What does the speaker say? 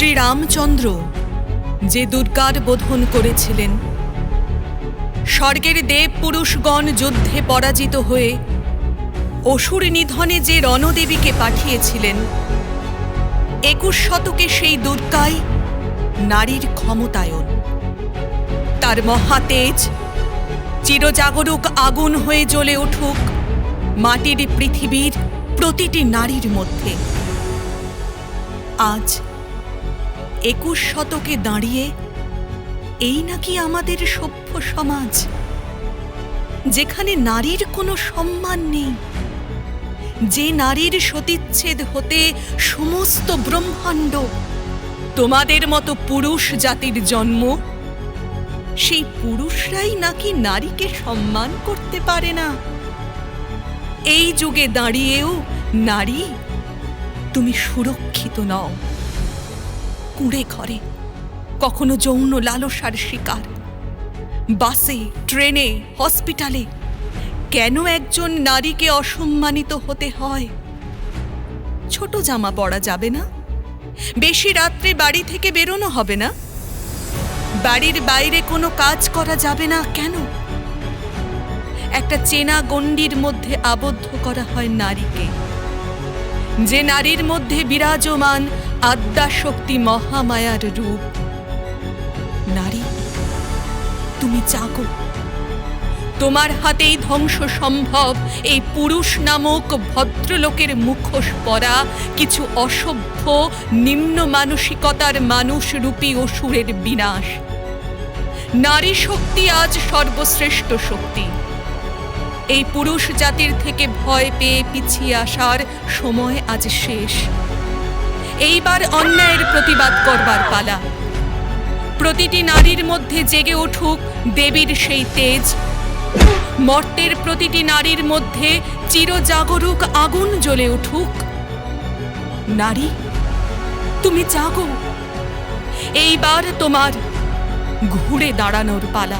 শ্রীরামচন্দ্র, যে দুর্গার বোধন করেছিলেন। স্বর্গের দেব পুরুষগণ যুদ্ধে পরাজিত হয়ে অসুর নিধনে যে রণদেবীকে পাঠিয়েছিলেন, একুশ শতকে সেই দুর্গাই নারীর ক্ষমতায়ন। তার মহাতেজ চিরজাগরুক আগুন হয়ে জ্বলে উঠুক মাটির পৃথিবীর প্রতিটি নারীর মধ্যে। আজ একুশ শতকে দাঁড়িয়ে এই নাকি আমাদের সভ্য সমাজ, যেখানে নারীর কোনো সম্মান নেই, যে নারীর সতীচ্ছেদ হতে সমস্ত ব্রহ্মাণ্ড, তোমাদের মতো পুরুষ জাতির জন্ম, সেই পুরুষরাই নাকি নারীকে সম্মান করতে পারে না? এই যুগে দাঁড়িয়েও নারী, তুমি সুরক্ষিত নও। কুঁড়ে ঘরে। কখনো যৌন লালসার শিকার। বাসে, ট্রেনে, হসপিটালে কেন একজন নারীকে অসম্মানিত হতে হয়? ছোট জামা পরা যাবে না? বেশি রাত্রে বাড়ি থেকে বেরোনো হবে না? বাড়ির বাইরে কোনো কাজ করা যাবে না কেন? একটা চেনা গণ্ডির মধ্যে আবদ্ধ করা হয় নারীকে। যে নারীর মধ্যে বিরাজমান আদ্যাশক্তি মহামায়ার রূপ। নারী, তুমি জাগো। তোমার হাতেই ধ্বংস সম্ভব। এই পুরুষ নামক ভদ্রলোকের মুখোশ পরা কিছু অসভ্য, নিম্ন মানসিকতার মানুষরূপী অসুরের বিনাশ। নারী শক্তি আজ সর্বশ্রেষ্ঠ শক্তি। এই পুরুষ জাতির থেকে ভয় পেয়ে পিছিয়ে আসার সময় আজ শেষ। এইবার অন্যায়ের প্রতিবাদ করবার পালা। প্রতিটি নারীর মধ্যে জেগে উঠুক দেবীর সেই তেজ। মর্তের প্রতিটি নারীর মধ্যে চিরজাগরুক আগুন জ্বলে উঠুক। নারী, তুমি জাগো। এইবার তোমার ঘুরে দাঁড়ানোর পালা।